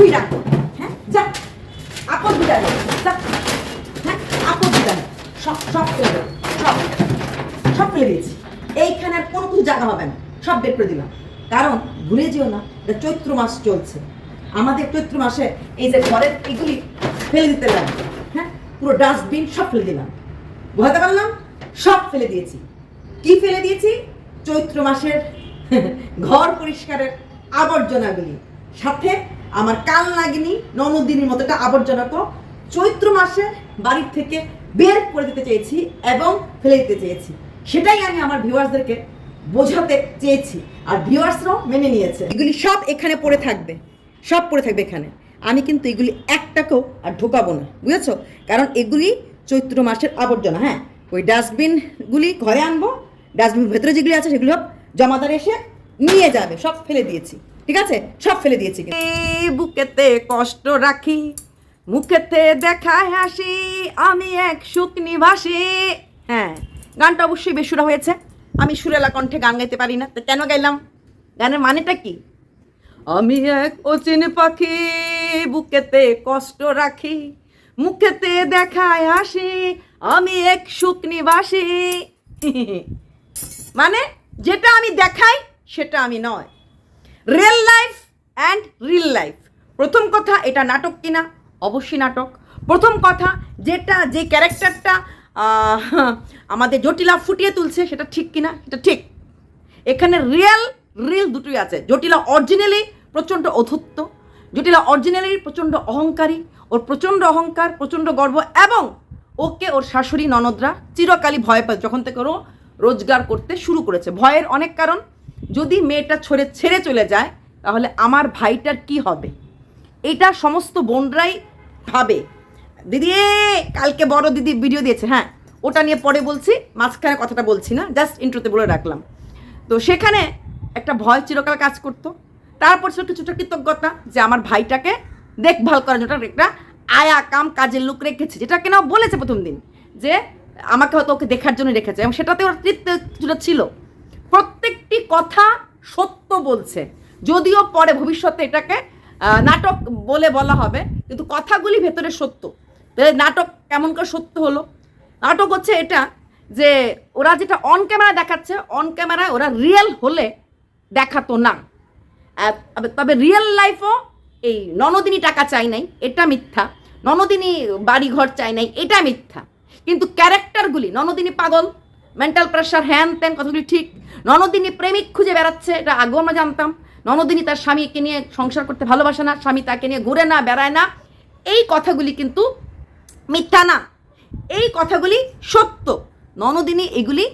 তুই হ্যাঁ? যা। বিদায় যা। হ্যাঁ? বিদায় সব সব ফেলে সব। সব ফেলে দিয়েছি। এইখানে আর কোনো কিছু জায়গা হবে না। সব বের করে দিলাম। কারণ ভুলে যেও না, এটা চৈত্র মাস চলছে। আমাদের চৈত্র মাসে এই যে ঘরের এগুলি ফেলে দিতে লাগবে হ্যাঁ? পুরো ডাস্টবিন সব ফেলে দিলাম। বোঝাতে পারলাম সব ফেলে দিয়েছি। কি ফেলে দিয়েছি? চৈত্র মাসের ঘর পরিষ্কারের আবর্জনাগুলি। সাথে আমার কাল লাগেনি ননদিনীর মতো একটা আবর্জনাকে চৈত্র মাসে বাড়ির থেকে বের করে দিতে চেয়েছি এবং ফেলে দিতে চেয়েছি। সেটাই আমি আমার ভিউয়ার্সদেরকে বোঝাতে চেয়েছি আর ভিউয়ার্সরাও মেনে নিয়েছে। এগুলি সব এখানে পড়ে থাকবে, সব পড়ে থাকবে এখানে। আমি কিন্তু এগুলি একটাকেও আর ঢোকাবো না, বুঝেছ? কারণ এগুলি চৈত্র মাসের আবর্জনা হ্যাঁ? ওই ডাস্টবিনগুলি ঘরে আনব ডাস্টবিন ভেতরে যেগুলি আছে সেগুলো জমাদার এসে নিয়ে যাবে, সব ফেলে দিয়েছি। ঠিক আছে? সব ফেলে দিয়েছি। বুকেতে কষ্ট রাখি, মুখেতে দেখায় হাসি, আমি এক সুখ নিভাসি হ্যাঁ গানটা অবশ্যই বেসুরা হয়েছে। আমি সুরেলা কণ্ঠে গান গাইতে পারি না, তো কেন গাইলাম? গানের মানেটা কি? আমি এক অচিন পাখি, বুকেতে কষ্ট রাখি, মুখেতে দেখায় হাসি, আমি এক সুখ নিবাসী। মানে যেটা আমি দেখাই, সেটা আমি নয়। Real life and reel life প্রথম কথা, এটা নাটক কিনা? অবশ্যই নাটক। প্রথম কথা, যেটা, যে ক্যারেক্টারটা আমাদের জটিলা ফুটিয়ে তুলছে, সেটা ঠিক কিনা? সেটা ঠিক। এখানে রিয়েল রিল দুটোই আছে। জটিলা অরিজিনালি প্রচণ্ড অধুত্ব জটিলা অরিজিনালি প্রচণ্ড অহংকারী, ওর প্রচণ্ড অহংকার, প্রচণ্ড গর্ব, এবং ওকে ওর শাশুড়ি ননদরা চিরকালই ভয় পায়, যখন থেকে ওরও রোজগার করতে শুরু করেছে। ভয়ের অনেক কারণ যদি মেয়েটা ছড়ে ছেড়ে চলে যায়, তাহলে আমার ভাইটার কি হবে? এটা সমস্ত বোনরাই ভাবে। দিদি কালকে বড় দিদি ভিডিও দিয়েছে হ্যাঁ। ওটা নিয়ে পরে বলছি, মাঝখানে কথাটা বলছি না জাস্ট ইন্ট্রোতে বলে রাখলাম। তো সেখানে একটা ভয় চিরকাল কাজ করতো। তারপর ছোট ছোট কৃতজ্ঞতা যে আমার ভাইটাকে দেখভাল করার জন্য একটা আয়া কাম কাজের লোক রেখেছে যেটা কেন বলেছে প্রথম দিন, যে আমাকে হয়তো ওকে দেখার জন্য রেখেছে, এবং সেটাতে ওর তৃপ্ত কিছুটা ছিল প্রত্যেকটি কথা সত্য বলছে। যদিও পরে ভবিষ্যতে এটাকে নাটক বলে বলা হবে, কিন্তু কথাগুলি ভেতরে সত্য। নাটক কেমন করে সত্য হলো? নাটক হচ্ছে এটা যে ওরা যেটা অন ক্যামেরা দেখাচ্ছে অন ক্যামেরায় ওরা রিয়েল হলে দেখাতো না। তবে- রিয়েল লাইফও এই ননদিনী টাকা চাই নাই, এটা মিথ্যা। ননদিনী বাড়ি ঘর চাই নাই, এটা মিথ্যা। কিন্তু ক্যারেক্টারগুলি ননদিনী পাগল মেন্টাল প্রেশার হ্যান ত্যান কথাগুলি ঠিক। ননদিনী প্রেমিক খুঁজে বেড়াচ্ছে, এটা আগেও আমরা জানতাম। ননদিনী তার স্বামীকে নিয়ে সংসার করতে ভালোবাসে না, স্বামী তাকে নিয়ে ঘুরে না, বেড়ায় না। এই কথাগুলি কিন্তু মিথ্যা না। এই কথাগুলি সত্য। ননদিনী এগুলি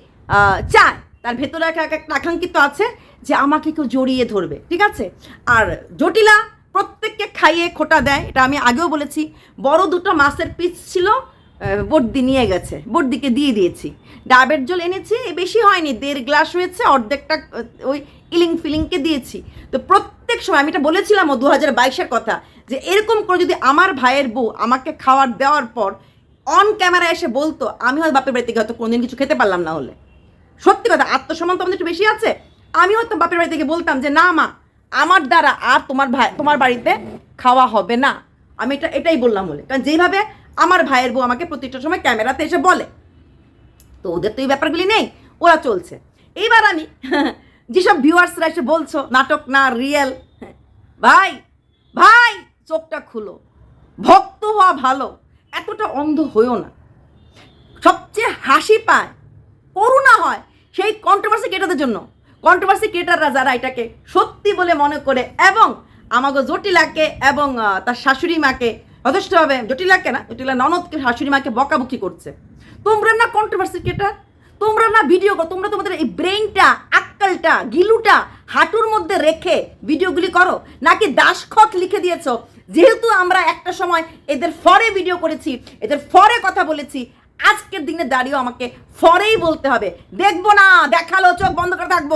চায়। তার ভেতরে এক এক একটা আকাঙ্ক্ষিত আছে যে আমাকে কেউ জড়িয়ে ধরবে, ঠিক আছে? আর জটিলা প্রত্যেককে খাইয়ে খোটা দেয়, এটা আমি আগেও বলেছি। বড় দুটো মাছের পিস ছিল বর্দি নিয়ে গেছে, বর্দিকে দিয়ে দিয়েছি। ডাবের জল এনেছি বেশি হয়নি, দেড় গ্লাস হয়েছে, অর্ধেকটা ওই ইলিং ফিলিংকে দিয়েছি। তো প্রত্যেক সময়, আমি এটা বলেছিলাম ও দু হাজার বাইশের কথা, যে এরকম করে যদি আমার ভাইয়ের বউ আমাকে খাওয়ার, দেওয়ার পর অন ক্যামেরা এসে বলতো, আমি হয়তো বাপের বাড়ি থেকে হয়তো কোনোদিন কিছু খেতে পারলাম না হলে। সত্যি কথা, আত্মসম্মান তো আমাদের একটু বেশি আছে। আমি হয়তো বাপের বাড়ি থেকে বলতাম যে, না মা, আমার দ্বারা আর তোমার ভাই, তোমার বাড়িতে খাওয়া হবে না। আমি এটা, এটাই বললাম বলে। কারণ যেইভাবে আমার ভাইয়ের বউ আমাকে প্রতিটা সময় ক্যামেরাতে এসে বলে তো ওদের তো এই ব্যাপারগুলি নেই, ওরা চলছে। এইবার আমি যেসব ভিউয়ার্সরা এসে বলছো, নাটক না রিয়েল ভাই ভাই, চোখটা খুলো। ভক্ত হওয়া ভালো, এতটা অন্ধ হইও না। সবচেয়ে হাসি পায়, করুণা হয় সেই কন্ট্রোভার্সি ক্রিয়েটারদের জন্য। কন্ট্রোভার্সি ক্রিয়েটাররা যারা এটাকে সত্যি বলে মনে করে এবং আমাকে জটিলাকে এবং তার শাশুড়ি মাকে যথেষ্টভাবে, জটিলাকে না, জটিলা ননদকে শাশুড়ি মাকে বকাবকি করছে। তোমরা না কন্ট্রোভার্সি ক্রিয়েটার তোমরা না ভিডিও করো তোমরা তোমাদের এই ব্রেইনটা আক্কালটা, গিলুটা হাঁটুর মধ্যে রেখে ভিডিওগুলি করো। নাকি দাসখত লিখে দিয়েছ? যেহেতু আমরা একটা সময় এদের ফরে ভিডিও করেছি, এদের ফরে কথা বলেছি, আজকের দিনে দাঁড়িয়েও আমাকে ফরেই বলতে হবে। দেখব না, দেখাল, চোখ বন্ধ করে থাকব।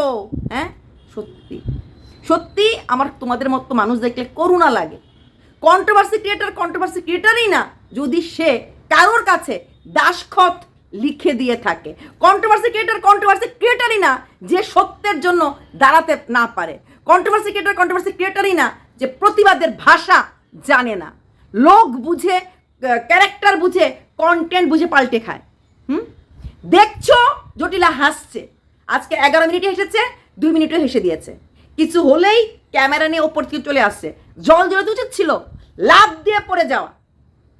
হ্যাঁ? সত্যি। সত্যি আমার তোমাদের মতো মানুষ দেখলে করুণা লাগে। কন্ট্রোভার্সি ক্রিয়েটার কন্ট্রোভার্সি ক্রিয়েটারই না। যদি সে কারোর কাছে দাসখত লিখে দিয়ে থাকে। কন্ট্রোভার্সি ক্রিয়েটার কন্ট্রোভার্সি ক্রিয়েটারই না যে সত্যের জন্য দাঁড়াতে না পারে। কন্ট্রোভার্সি ক্রিয়েটার কন্ট্রোভার্সি ক্রিয়েটারই না যে প্রতিবাদের ভাষা জানে না। লোক বুঝে ক্যারেক্টার বুঝে কন্টেন্ট বুঝে পাল্টে খায়। হুম? দেখছ, জটিলা হাসছে। আজকে এগারো মিনিটে হেসেছে, দুই মিনিটে হেসে দিয়েছে। কিছু হলেই ক্যামেরা নিয়ে ওপর থেকে চলে আসছে। জল জলে উচিত ছিল। লাভ দিয়ে পড়ে যাওয়া।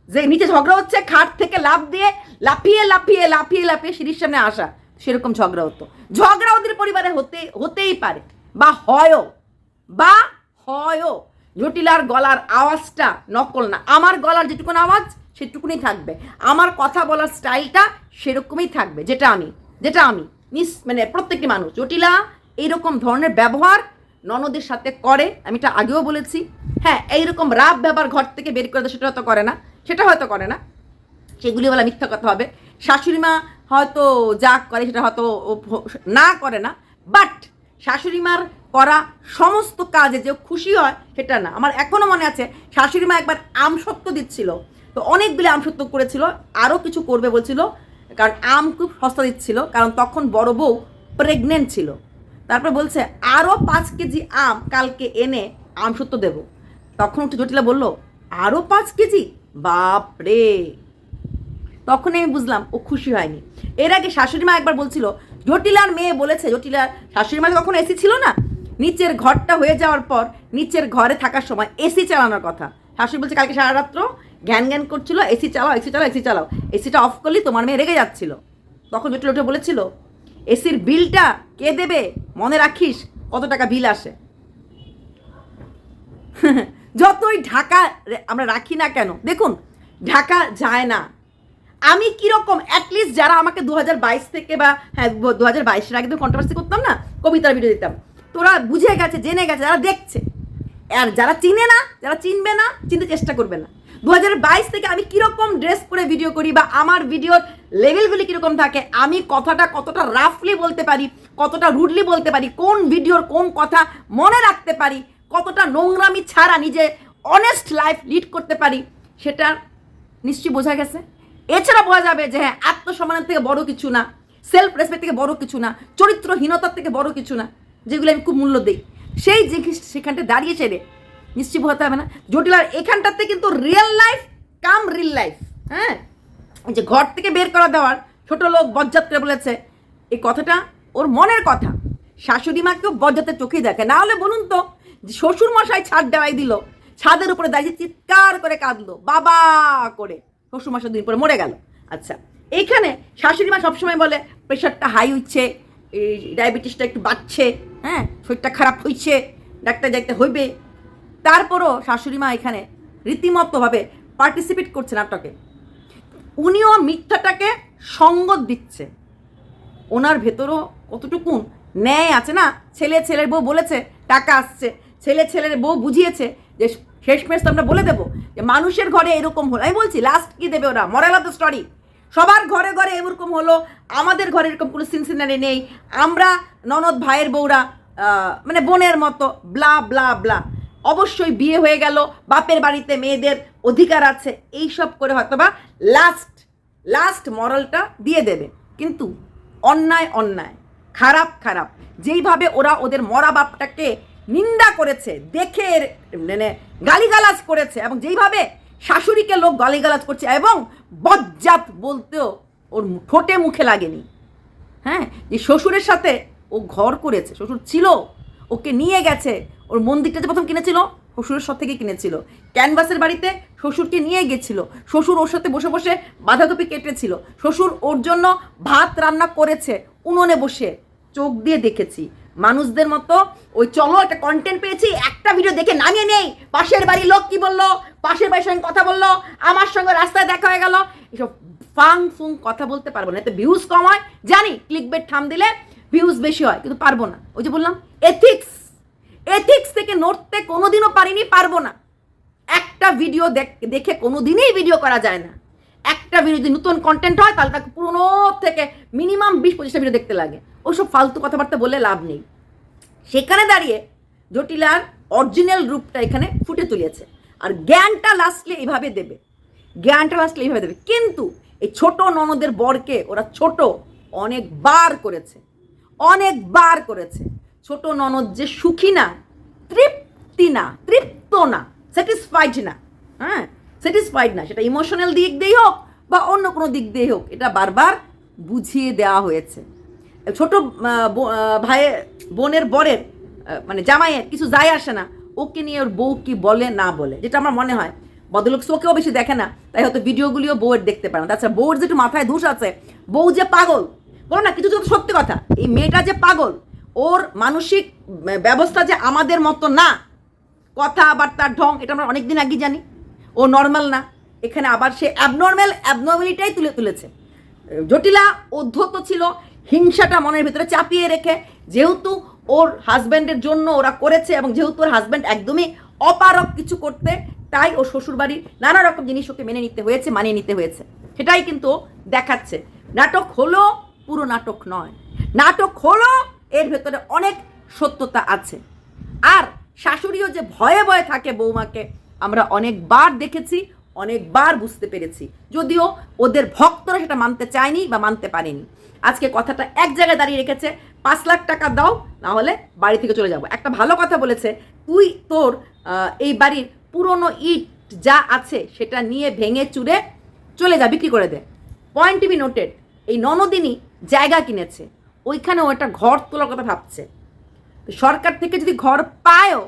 যে নিচে ঝগড়া হচ্ছে, খাট থেকে লাভ দিয়ে লাফিয়ে লাফিয়ে লাফিয়ে লাফিয়ে সিঁড়ির সামনে আসা, সেরকম ঝগড়া হতো। ঝগড়া ওদের পরিবারে হতে, হতেই পারে, বা হয়ও বা হয়ও। জটিলার গলার আওয়াজটা নকল না। আমার গলার যেটুকুন আওয়াজ সেটুকুনি থাকবে। আমার কথা বলার স্টাইলটা সেরকমই থাকবে, যেটা আমি যেটা আমি, নিস মানে প্রত্যেকটি মানুষ। জটিলা এইরকম ধরনের ব্যবহার ননদের সাথে করে, আমি এটা আগেও বলেছি। হ্যাঁ এইরকম রাব ব্যবহার ঘর থেকে বের করে দেয়, সেটা হয়তো করে না। সেটা হয়তো করে না। সেগুলি বলা মিথ্যা কথা হবে। শাশুড়ি মা হয়তো যা করে সেটা হয়তো না করে না। বাট শাশুড়ি মার করা সমস্ত কাজে যে খুশি হয় সেটা না। আমার এখনও মনে আছে, শাশুড়ি মা একবার আমসত্ব দিচ্ছিল। তো অনেকগুলি আমসত্ব করেছিল আরও কিছু করবে বলছিল, কারণ আম খুব সস্তা দিচ্ছিল, কারণ তখন বড় বউ প্রেগনেন্ট ছিল। তারপর বলছে আরও পাঁচ কেজি আম কালকে এনে আমসত্ব দেবো। তখন একটু জটিলা বলল আরও পাঁচ কেজি? বাপরে তখন আমি বুঝলাম ও খুশি হয়নি। এর আগে শাশুড়ি মা একবার বলছিল, জটিলার মেয়ে বলেছে, জটিলার শাশুড়ি মা তখন এসি ছিল না? নিচের ঘরটা হয়ে যাওয়ার পর নিচের ঘরে থাকার সময় এসি চালানোর কথা। শাশুড়ি বলছে, কালকে সারা রাত্র জ্ঞান জ্ঞান করছিল, এসি চালাও এসি চালাও এসি চালাও। এসিটা অফ করলি তোমার মেয়ে রেগে যাচ্ছিল। তখন জটিল উঠে বলেছিল, এসির বিলটা কে দেবে? মনে রাখিস কত টাকা বিল আসে? যতই ঢাকা আমরা রাখি না কেন? দেখুন, ঢাকা যায় না। আমি কীরকম অ্যাটলিস্ট যারা আমাকে দু হাজার বাইশ থেকে বা হ্যাঁ দু হাজার বাইশের আগে তো কন্ট্রোভার্সি করতাম না, কবিতার ভিডিও দিতাম। তোরা বুঝে গেছে, জেনে গেছে, যারা দেখছে। আর যারা চিনে না, যারা চিনবে না, চিনতে চেষ্টা করবে না। দু থেকে আমি কীরকম ড্রেস করে ভিডিও করি বা আমার ভিডিওর লেভেলগুলি কীরকম থাকে, আমি কথাটা কতটা রাফলি বলতে পারি, কতটা রুডলি বলতে পারি, কোন ভিডিওর কোন কথা মনে রাখতে পারি কতটা নোংরামি ছাড়া নিজে অনেস্ট লাইফ লিড করতে পারি, সেটা নিশ্চয়ই বোঝা গেছে। এছাড়া বোঝা যাবে যে হ্যাঁ আত্মসম্মানের থেকে বড় কিছু না সেলফ রেসপেক্ট থেকে বড় কিছু না, চরিত্রহীনতার থেকে বড় কিছু না, যেগুলো আমি খুব মূল্য দিই। সেই জিনিস সেখানটা দাঁড়িয়ে ছেড়ে নিশ্চয়ই বোঝাতে হবে না। জটিলার এখানটাতে কিন্তু real life cum reel life হ্যাঁ? যে ঘর থেকে বের করা দেওয়ার, ছোট লোক বজ্জাত করে বলেছে, এই কথাটা ওর মনের কথা। শাশুড়ি মাকেও বজ্জাতের চোখেই দেখে। না হলে বলুন তো শ্বশুর মশাই ছাদ দেওয়াই দিল। ছাদের উপরে দাঁড়িয়ে চিৎকার করে কাঁদলো। বাবা করে। শ্বশুর মশাই দিন পরে মরে গেল। আচ্ছা এইখানে শাশুড়ি মা সবসময় বলে প্রেশারটা হাই হচ্ছে এই ডায়াবেটিসটা একটু বাড়ছে হ্যাঁ? শরীরটা খারাপ হইছে, ডাক্তার যাইতে হইবে। তারপরও শাশুড়ি মা এখানে রীতিমতোভাবে পার্টিসিপেট করছে নাটকে। উনিও মিথ্যাটাকে সঙ্গত দিচ্ছে। ওনার ভেতরও কতটুকুন ন্যায় আছে না? ছেলে, ছেলের বউ বলেছে, টাকা আসছে। ছেলে ছেলের বউ বুঝিয়েছে যে শেষমেশ তো আমরা বলে দেবো যে মানুষের ঘরে এরকম হলো। আমি বলছি লাস্ট কি দেবে ওরা? মরাল অফ দ্য স্টোরি সবার ঘরে ঘরে এরকম হলো, আমাদের ঘরে এরকম কোনো সিনসিনারি নেই। আমরা ননদ ভাইয়ের বউরা মানে বোনের মতো ব্লা ব্লা ব্লা অবশ্যই বিয়ে হয়ে গেল, বাপের বাড়িতে মেয়েদের অধিকার আছে এই সব করে হয়তো বা লাস্ট লাস্ট মরালটা দিয়ে দেবে। কিন্তু অন্যায় অন্যায়, খারাপ খারাপ। যেইভাবে ওরা ওদের মরা বাপটাকে নিন্দা করেছে, দেখে মানে গালিগালাজ করেছে এবং যেইভাবে শাশুড়িকে লোক গালিগালাজ করছে এবং বজ্জাত বলতেও ওর ঠোঁটে মুখে লাগেনি। হ্যাঁ যে শ্বশুরের সাথে ও ঘর করেছে, শ্বশুর ছিল, ওকে নিয়ে গেছে, ওর মন্দিরটা যে প্রথম কিনেছিল, শ্বশুরের সাথে থেকে কিনেছিল। ক্যানভাসের বাড়িতে শ্বশুরকে নিয়ে গেছিল, শ্বশুর ওর সাথে বসে বসে বাঁধাকপি কেটেছিল, শ্বশুর ওর জন্য ভাত রান্না করেছে, উনুনে বসে চোখ দিয়ে দেখেছি। মানুষদের মতো, ওই চলো একটা কন্টেন্ট পেয়েছি, একটা ভিডিও দেখে নামিয়ে নেই। পাশের বাড়ির লোক কি বলল? পাশের বাড়ির সঙ্গে কথা বলল, আমার সঙ্গে রাস্তায় দেখা হয়ে গেল। এসব ফাং ফুং কথা বলতে পারব না, এতে ভিউজ কম হয়। জানি ক্লিক বেট থাম দিলে ভিউজ বেশি হয়, কিন্তু পারব না। ওই যে বললাম এথিক্স এথিক্স থেকে নড়তে কোনোদিনও পারিনি, পারব না। একটা ভিডিও দেখে কোনো দিনই ভিডিও করা যায় না। একটা ভিডিও যদি নতুন কন্টেন্ট হয়, তাহলে তাকে পুরোনো থেকে মিনিমাম বিশ পঁচিশটা ভিডিও দেখতে লাগে। ওসব ফালতু কথাবার্তা বলে লাভ নেই। সেখানে দাঁড়িয়ে জটিলার অরিজিনাল রূপটা এখানে ফুটে তুলেছে। আর জ্ঞানটা লাস্টলি এইভাবে দেবে। জ্ঞানটা লাস্টলি এইভাবে দেবে। কিন্তু এই ছোট ননদের বরকে ওরা ছোট অনেক বার করেছে। অনেক বার করেছে। ছোট ননদ যে সুখী না, তৃপ্তি না, তৃপ্ত না স্যাটিসফাইড না হ্যাঁ স্যাটিসফাইড না, সেটা ইমোশনাল দিক দিয়েই হোক বা অন্য কোনো দিক দিয়েই হোক, এটা বারবার বুঝিয়ে দেওয়া হয়েছে। ছোট ভাইয়ের বোনের বরের মানে জামাইয়ের কিছু যায় আসে না, ওকে নিয়ে ওর বউ কি বলে না বলে, যেটা আমার মনে হয়। বদলোক চোখেও বেশি দেখে না, তাই হয়তো ভিডিওগুলিও বউয়ের দেখতে পারে না। তাছাড়া বউয়ের যেটু মাথায় ধূস আছে, বউ যে পাগল, বলো না, কিছু তো সত্যি কথা, এই মেয়েটা যে পাগল, ওর মানসিক ব্যবস্থা যে আমাদের মতো না কথাবার্তার ঢং, এটা আমরা অনেকদিন আগে জানি, ও নর্মাল না, এখানে আবার সে অ্যাবনর্মাল অ্যাবনর্মালিটাই তুলে তুলেছে। জটিলা উদ্ধত ছিল হিংসাটা মনের ভিতরে চাপিয়ে রেখে, যেহেতু ওর হাজব্যান্ডের জন্য ওরা করেছে এবং যেহেতু ওর হাজব্যান্ড একদমই অপারক কিছু করতে, তাই ও শ্বশুরবাড়ির নানা রকম জিনিস ওকে মেনে নিতে হয়েছে, মানিয়ে নিতে হয়েছে। সেটাই কিন্তু দেখাচ্ছে। নাটক হলো পুরো নাটক নয়। নাটক হলো এর ভেতরে অনেক সত্যতা আছে। আর শাশুড়িও যে ভয়ে ভয়ে থাকে বৌমাকে, আমরা অনেকবার দেখেছি, অনেকবার বুঝতে পেরেছি। যদিও ওদের ভক্তরা সেটা মানতে চায়নি বা মানতে পারেনি। আজকে কথাটা এক জায়গায় দাঁড়িয়ে রেখেছে, পাঁচ লাখ টাকা দাও না হলে বাড়ি থেকে চলে যাব। একটা ভালো কথা বলেছে, তুই তোর এই বাড়ির পুরনো ইট যা আছে সেটা নিয়ে ভেঙে চুরে চলে যা, বিক্রি করে দে। পয়েন্ট টিভি নোটেড এই ননদিনী জায়গা কিনেছে ওইখানে একটা ঘর তোলার কথা ভাবছে। সরকার থেকে যদি ঘর পায়ও,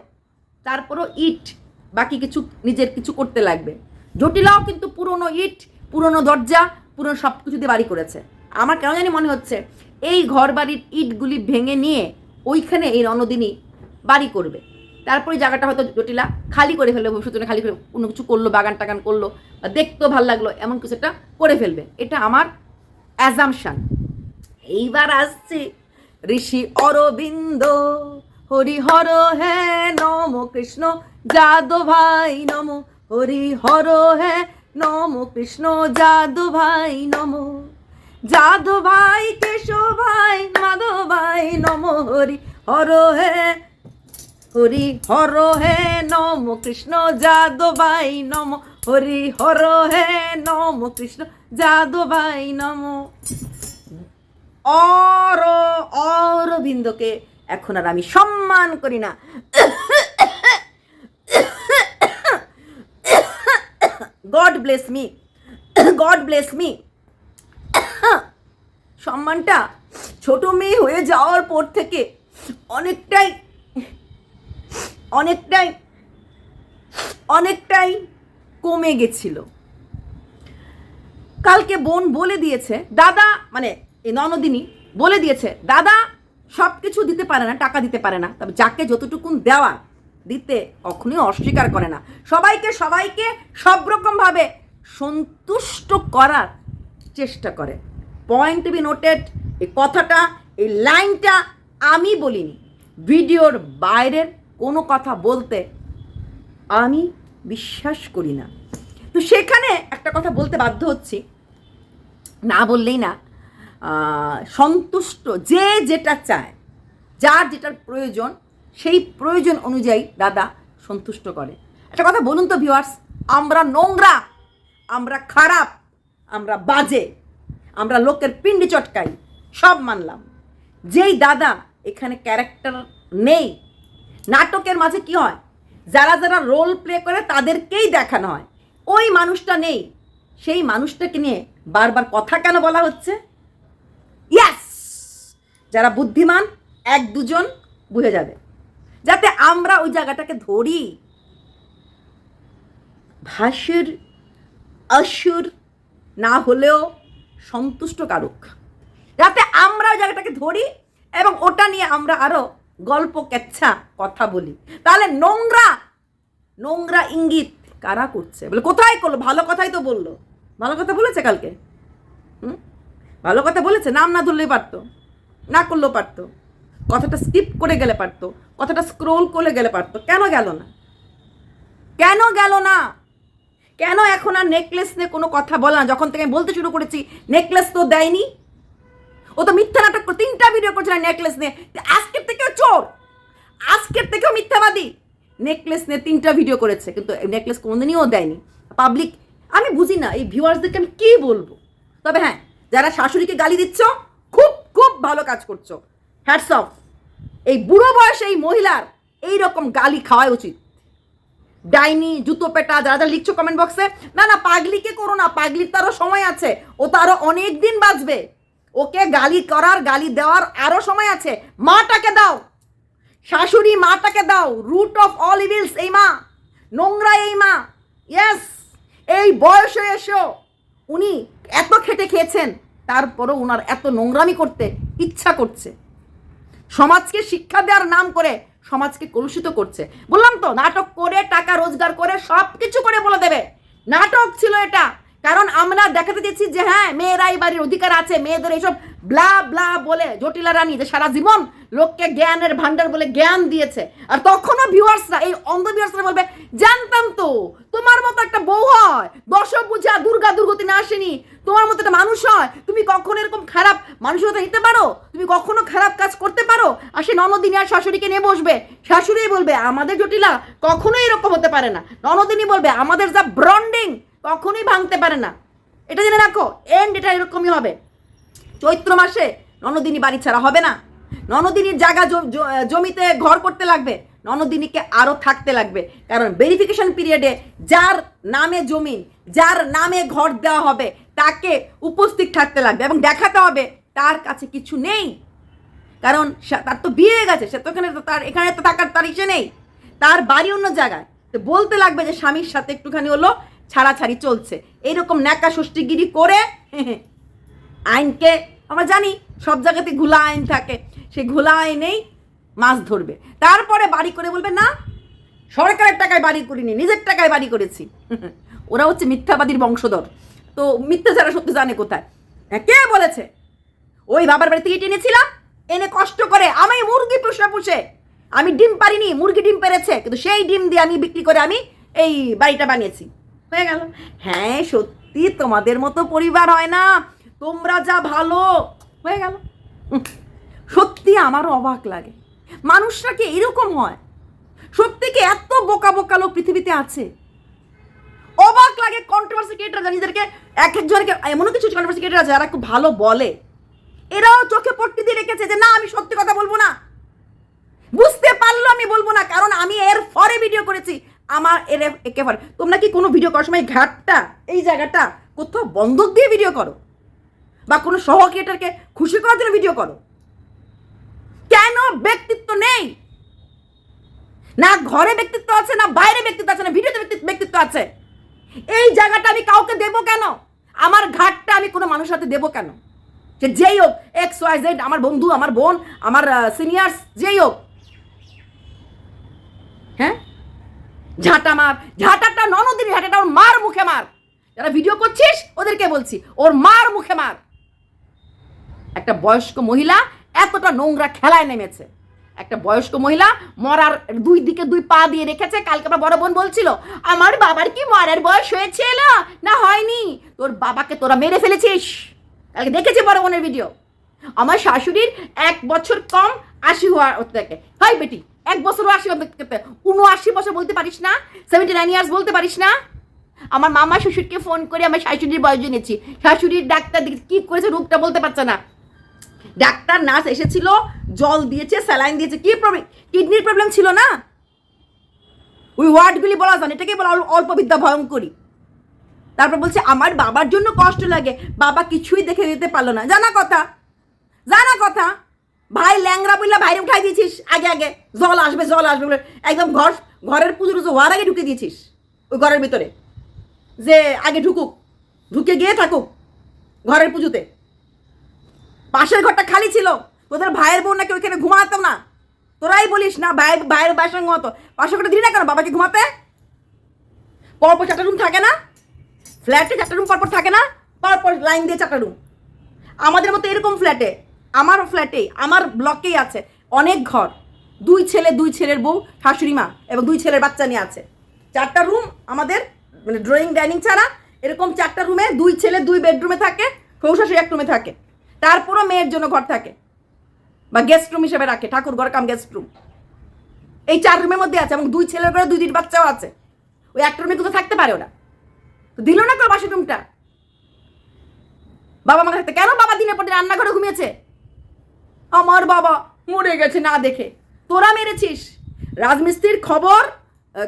তারপরও ইট, বাকি কিছু নিজের কিছু করতে লাগবে। জটিলাও কিন্তু পুরনো ইট, পুরনো দরজা, পুরনো সব কিছু দিয়ে বাড়ি করেছে। আমার কেন জানি মনে হচ্ছে, এই ঘর বাড়ির ইটগুলি ভেঙে নিয়ে ওইখানে এই রণদিনী বাড়ি করবে। তারপরে জায়গাটা হয়তো জটিলা, খালি করে ফেলবে, ভবিষ্যতে খালি করে কোনো কিছু করল, বাগান টাগান করল, বা দেখতেও ভালো লাগল এমন কিছু একটা করে ফেলবে। এটা আমার অ্যাজামশান এইবার আসছে ঋষি অরবিন্দ হরি হর হে নম কৃষ্ণ, যাদব ভাই নম হরি হর হে নম কৃষ্ণ, যাদব ভাই নম। যাদব ভাই কেশব ভাই নম হরি হর হে হরি হর হে নম কৃষ্ণ যাদব ভাই নম, হরি হর হে নম কৃষ্ণ যাদব ভাই নম। অর, অরবিন্দকে এখন আর আমি সম্মান করি না। God bless me God bless me সম্মানটা ছোট মেয়ে হয়ে যাওয়ার পর থেকে অনেকটাই অনেকটাই অনেকটাই কমে গেছিল। কালকে বোন বলে দিয়েছে, দাদা মানে এই ননদিনী বলে দিয়েছে, দাদা সব কিছু দিতে পারে না, টাকা দিতে পারে না। তবে যাকে যতটুকুন দেওয়া দিতে কখনোই অস্বীকার করে না। সবাইকে সবাইকে সব রকমভাবে সন্তুষ্ট করার চেষ্টা করে। পয়েন্ট বি নোটেড এই কথাটা, এই লাইনটা আমি বলিনি। ভিডিওর বাইরের কোনো কথা বলতে আমি বিশ্বাস করি না। তো সেখানে একটা কথা বলতে বাধ্য হচ্ছি। না বললেই না সন্তুষ্ট যে যেটা চায়, যার যেটার প্রয়োজন, সেই প্রয়োজন অনুযায়ী দাদা সন্তুষ্ট করে। একটা কথা বলুন তো ভিউয়ার্স আমরা নোংরা, আমরা খারাপ, আমরা বাজে। আমরা লোকের পিন্ডি চটকাই, সব মানলাম। যেই দাদা এখানে ক্যারেক্টার নেই, নাটকের মাঝে কি হয়? যারা যারা রোল প্লে করে তাদেরকেই দেখানো হয়। ওই মানুষটা নেই, সেই মানুষটাকে নিয়ে বারবার কথা কেন বলা হচ্ছে? ইয়াস যারা বুদ্ধিমান, এক দুজন বুঝে যাবে। যাতে আমরা ওই জায়গাটাকে ধরি। ভাসুর, অসুর না হলেও সন্তুষ্ট কারুক যাতে আমরা জায়গাটাকে ধরি এবং ওটা নিয়ে আমরা আরও গল্প কেচ্ছা কথা বলি। তাহলে নোংরা নোংরা ইঙ্গিত কারা করছে? বলে, কোথায় করল? ভালো কথাই তো বলল। ভালো কথা বলেছে কালকে? হুম? ভালো কথা বলেছে? নাম না ধরলেই পারতো। না করলেও পারতো। কথাটা স্কিপ করে গেলে পারতো। কথাটা স্ক্রোল করে গেলে পারতো। কেন গেল না? কেন গেল না? কেন এখন আর নেকলেস নিয়ে কোনো কথা বলে না? যখন থেকে বলতে শুরু করেছি নেকলেস তো দেয়নি। ও তো মিথ্যা নাটক তিনটা ভিডিও করছে না নেকলেস নিয়ে। আজকের থেকেও চোর। আজকের থেকেও মিথ্যাবাদী। নেকলেস নিয়ে তিনটা ভিডিও করেছে, কিন্তু নেকলেস কোনোদিনই ও দেয়নি। পাবলিক আমি বুঝি না, এই ভিউয়ার্সদেরকে আমি কী বলব? তবে হ্যাঁ যারা শাশুড়িকে গালি দিচ্ছ, খুব খুব ভালো কাজ করছ। হ্যাটস অফ এই বুড়ো বয়সে এই মহিলার এই রকম গালি খাওয়াই উচিত। ডাইনি, জুতো পেটা, যারা যারা লিখছো কমেন্ট বক্সে না না, পাগলিকে করো না, পাগলির তারও সময় আছে, ও তো আরও অনেক দিন বাঁচবে। ওকে গালি করার, গালি দেওয়ার আরও সময় আছে। মাটাকে দাও। শাশুড়ি, মাটাকে দাও। রুট অফ অল ইভিলস এই মা। নোংরা এই মা। ইয়েস এই বয়সে এসো। উনি এত খেটে খেয়েছেন, তারপরও ওনার এত নোংরামি করতে ইচ্ছা করছে। সমাজকে শিক্ষা দেওয়ার নাম করে সমাজকে কলুষিত করছে। বললাম তো, নাটক করে, টাকা রোজগার করে সব কিছু করে বলে দেবে। নাটক ছিল এটা। কারণ আমরা দেখাতে চেয়েছি যে হ্যাঁ মেয়েরাই বাড়ির অধিকার আছে, মেয়েদের এইসব ব্লা ব্লা বলে জটিলা রানী যে সারা জীবন লোককে জ্ঞানের ভান্ডার বলে জ্ঞান দিয়েছে। আর তখনও ভিউয়ার্সরা এই অন্ধ ভিউয়ার্সরা বলবে, জানতাম তো, তোমার মতো একটা বউ হয়। দশক বুঝা দুর্গা দুর্গতি না আসেনি। তোমার মতো একটা মানুষ হয়। তুমি কখনো এরকম খারাপ মানুষের নিতে পারো? তুমি কখনো খারাপ কাজ করতে পারো? আর সে ননদিনী আর শাশুড়িকে নিয়ে বসবে। শাশুড়ি বলবে, আমাদের জটিলা কখনোই এরকম হতে পারে না। ননদিনী বলবে, আমাদের যা ব্রন্ডিং কখনোই ভাঙতে পারে না। এটা জেনে রাখো এন্ড এটা এরকমই হবে। চৈত্র মাসে ননদিনী বাড়ি ছাড়া হবে না। ননদিনীর জায়গা জমিতে ঘর করতে লাগবে, ননদিনীকে আরও থাকতে লাগবে। কারণ ভেরিফিকেশন পিরিয়ডে যার নামে জমিন যার নামে ঘর দেওয়া হবে, তাকে উপস্থিত থাকতে লাগবে এবং দেখাতে হবে তার কাছে কিছু নেই। কারণ তার তো বিয়ে হয়ে গেছে, সে তো এখানে তো তার এখানে তো থাকার তার ইসে নেই। তার বাড়ি অন্য জায়গায়। তো বলতে লাগবে যে স্বামীর সাথে একটুখানি হলো ছাড়াছাড়ি চলছে। এইরকম ন্যাকা ষষ্ঠীগিরি করে আইনকে আমরা জানি সব জায়গাতে ঘোলা আইন থাকে সেই ঘোলা আইনেই মাছ ধরবে। তারপরে বাড়ি করে বলবে না সরকারের টাকায় বাড়ি করিনি নিজের টাকায় বাড়ি করেছি। ওরা হচ্ছে মিথ্যাবাদীর বংশধর। তো মিথ্যা যারা সত্যি জানে কোথায়? হ্যাঁ, কে বলেছে? ওই বাবার বাড়ি থেকে টেনেছিলাম এনে কষ্ট করে আমি মুরগি পুষে পুষে আমি ডিম পারিনি মুরগি ডিম পেরেছে কিন্তু সেই ডিম দিয়ে আমি বিক্রি করে আমি এই বাড়িটা বানিয়েছি। হয়ে গেল। হ্যাঁ সত্যি তোমাদের মতো পরিবার হয় না। তোমরা যা ভালো। হয়ে গেল। সত্যি আমারও অবাক লাগে। মানুষরা কি এরকম হয়? সত্যি কি এত বোকা বোকা লোক পৃথিবীতে আছে? অবাক লাগে কন্ট্রোভার্সি ক্রিয়েটার নিজেদেরকে এক একজনকে, এমনও কিছু কন্ট্রোভার্সি ক্রিয়েটার যারা খুব ভালো বলে। এরাও চোখে পট্টি দিয়ে রেখেছে যে, না, আমি সত্যি কথা বলব না। বুঝতে পারল আমি বলব না, কারণ আমি এর ফরে ভিডিও করেছি। আমার এর একেবারে তোমরা কি কোনো ভিডিও করার সময় ঘাটটা, এই জায়গাটা কোথাও বন্ধক দিয়ে ভিডিও করো? বা কোনো সহ ক্রিয়েটারকে খুশি করার জন্য ভিডিও করো। কেন ব্যক্তিত্ব নেই? না ঘরে ব্যক্তিত্ব আছে, না বাইরে ব্যক্তিত্ব আছে, না ভিডিওতে ব্যক্তিত্ব আছে। এই জায়গাটা আমি কাউকে দেবো কেন? আমার ঘাটটা আমি কোনো মানুষের সাথে দেবো কেন? সে যেই হোক এক্স ওয়াই জেড আমার বন্ধু, আমার বোন, আমার সিনিয়র্স যেই হোক। হ্যাঁ? ঝাঁটা মার। ঝাঁটাটা ননদিন, ঝাঁটাটা ওর মার মুখে মার। যারা ভিডিও করছিস, ওদেরকে বলছি, ওর মার মুখে মার। একটা বয়স্ক মহিলা এতটা নোংরা খেলায় নেমেছে। একটা বয়স্ক মহিলা মরার দুই দিকে দুই পা দিয়ে রেখেছে, কালকে আমার বড় বোন বলছিল, আমার বাবার কি মরার বয়স হয়েছিল না, হয়নি। তোর বাবাকে তোরা মেরে ফেলেছিস। কালকে দেখেছি বড় বোনের ভিডিও। আমার শাশুড়ির এক বছর কম আশি হওয়া থেকে হয় বেটি, এক বছরও আশি উনআশি বছর বলতে পারিস না সেভেন্টি নাইন ইয়ার্স বলতে পারিস না। আমার মামা শ্বশুরকে ফোন করে আমার শাশুড়ির বয়স জেনেছি। শাশুড়ির ডাক্তার কি করেছে রোগটা বলতে পারছে না। ডাক্তার, নার্স এসেছিল, জল দিয়েছে, স্যালাইন দিয়েছে। কি প্রবলেম কিডনির প্রবলেম ছিল না? ওই ওয়ার্ডগুলি বলা যান এটাকে বলা অল- অল্প বিদ্যা ভয়ঙ্করী। তারপর বলছে, আমার বাবার জন্য কষ্ট লাগে, বাবা কিছুই দেখে দিতে পারল না। জানা কথা? জানা কথা? ভাই ল্যাংরা বললে ভাইরে উঠাই দিয়েছিস আগে আগে। জল আসবে জল আসবে বলে। একদম ঘর, ঘরের পুজো টুজো হওয়ার আগে ঢুকে দিয়েছিস, ওই ঘরের ভিতরে। যে আগে ঢুকুক, ঢুকে গিয়ে থাকুক ঘরের পুজোতে। পাশের ঘরটা খালি ছিল। তোদের ভাইয়ের বোন নাকি ওইখানে ঘুমাতো না। তোরাই বলিস না, ভাই ভাইয়ের বাসার ঘুমাতো। পাশের ঘরটা দিলি না কেন? বাবাকে ঘুমাতে? পরপর চারটা রুম থাকে না? ফ্ল্যাটে চারটা রুম পরপর থাকে না? পরপর লাইন দিয়ে চারটা রুম আমাদের মতো এরকম ফ্ল্যাটে আমার ফ্ল্যাটে আমার ব্লকেই আছে অনেক ঘর। দুই ছেলে, দুই ছেলের বউ, শাশুড়ি মা এবং দুই ছেলের বাচ্চা নিয়ে আছে। চারটা রুম আমাদের মানে ড্রয়িং ডাইনিং ছাড়া এরকম চারটা রুমে দুই ছেলে, দুই বেডরুমে থাকে শ্বশুর শাশুড়ি এক রুমে থাকে। তারপরও মেয়ের জন্য ঘর থাকে। বা গেস্ট রুম হিসেবে রাখে, ঠাকুর ঘর কাম গেস্ট রুম এই চার রুমের মধ্যে আছে এবং দুই ছেলের ঘরে দুই দিন বাচ্চাও আছে। ওই একটা রুমে কোথাও থাকতে পারে ওরা তো দিল না কেন বাসি রুমটা বাবা মা থাকতে কেন বাবা দিনের পর দিন রান্নাঘরে ঘুমিয়েছে? আমার বাবা মরে গেছে না দেখে। তোরা মেরেছিস। রাজমিস্ত্রির খবর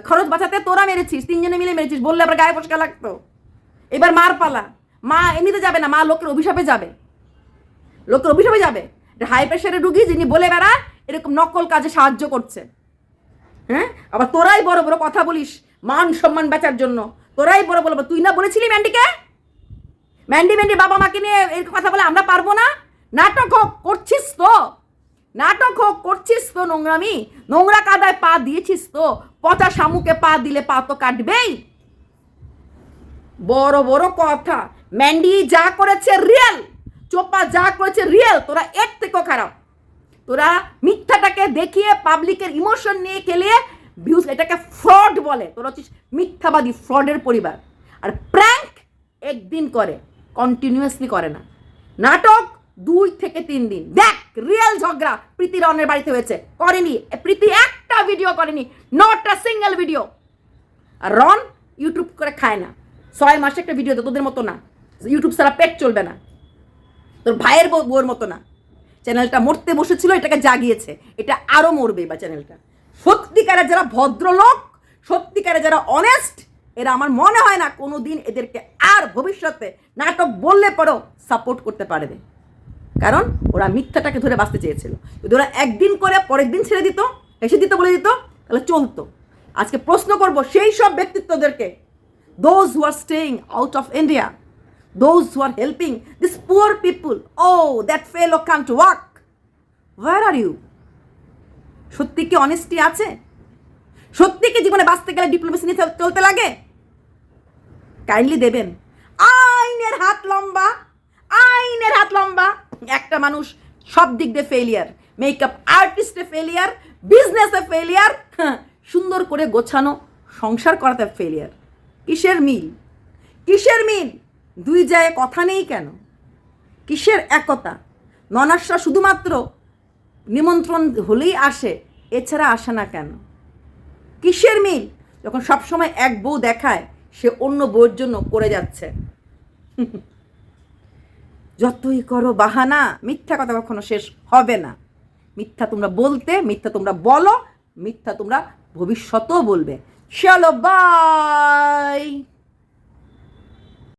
খরচ বাঁচাতে তোরা মেরেছিস। তিনজনে মিলে মেরেছিস। বললে আবার গায়ে পশকা লাগতো। এবার মার পালা। মা এমনিতে যাবে না, মা লোকের অভিশাপে যাবে। লোকের অভিশাপে যাবে। হাই প্রেশারের রুগী যিনি বলে বেড়ায় এরকম নকল কাজে সাহায্য করছে। হ্যাঁ? আবার তোরাই বড় বড় কথা বলিস, মান সম্মান বেচার জন্য। তোরাই বড় বড় তুই না বলেছিলি ম্যান্ডিকে? ম্যান্ডি ম্যান্ডি বাবা মাকে নিয়ে এরকম কথা বলে আমরা পারব না? নাটক হোক, করছিস তো। নাটক হোক, করছিস তো নোংরামি। নোংরা কাদায় পা দিয়েছিস তো। পচা শামুকে পা দিলে পা তো কাটবেই। বড় বড় কথা। ম্যান্ডি যা করেছে রিয়েল চোপা যা করেছে রিয়েল তোরা এর থেকেও খারাপ। তোরা মিথ্যাটাকে দেখিয়ে পাবলিকের ইমোশন নিয়ে খেলিয়ে ভিউজ এটাকে ফ্রড বলে। তোরা হচ্ছিস মিথ্যাবাদী ফ্রডের পরিবার। আর প্র্যাঙ্ক একদিন করে কন্টিনিউয়াসলি করে না। নাটক দুই থেকে তিন দিন। দেখ রিয়েল ঝগড়া প্রীতি রনের বাড়িতে হয়েছে। করেনি। প্রীতি একটা ভিডিও করেনি নট আ সিঙ্গেল ভিডিও আর রন ইউটিউব করে খায় না। ছয় মাসে একটা ভিডিও দেয় তোদের মতো না। ইউটিউব ছাড়া পেট চলবে না। তোর ভাইয়ের বউ- বউয়ের মতো না। চ্যানেলটা মরতে বসেছিল, এটাকে জাগিয়েছে। এটা আরও মরবে বা চ্যানেলটা। সত্যিকারে যারা ভদ্রলোক, সত্যিকারে যারা অনেস্ট এরা আমার মনে হয় না কোনো দিন এদেরকে আর ভবিষ্যতে নাটক বললে পরেও সাপোর্ট করতে পারবে। কারণ ওরা মিথ্যাটাকে ধরে বাঁচতে চেয়েছিল। যদি ওরা একদিন করে পরের দিন ছেড়ে দিত, হেসে দিত, বলে দিত, তাহলে চলতো। আজকে প্রশ্ন করব, সেই সব ব্যক্তিত্বদেরকে those who are staying out of India who are helping this poor people oh that fail oh can't work were are you সত্যি কি অনেস্টি আছে? সত্যি কি জীবনে বাঁচতে গেলে ডিপ্লোমেসি নিয়ে চল- চলতে লাগে? কাইন্ডলি দেবেন। আইনের হাত লম্বা, আইনের হাত লম্বা। একটা মানুষ সব দিক দিয়ে ফেলিয়ার মেকআপ আর্টিস্টে ফেলিয়ার বিজনেসে ফেলিয়ার সুন্দর করে গোছানো, সংসার করাতে ফেলিয়ার কিসের মিল? কিসের মিল? দুই জায়গায় কথা নেই কেন? কিসের একতা? ননাসরা শুধুমাত্র নিমন্ত্রণ হলেই আসে, এছাড়া আসে না কেন? কিসের মিল? যখন সবসময় এক বউ দেখায়, সে অন্য বউয়ের জন্য করে যাচ্ছে। যতই করো বাহানা, মিথ্যা কথা কখনো শেষ হবে না। মিথ্যা তোমরা বলতে, মিথ্যা তোমরা বলো, মিথ্যা তোমরা ভবিষ্যতেও বলবে। চলো বাই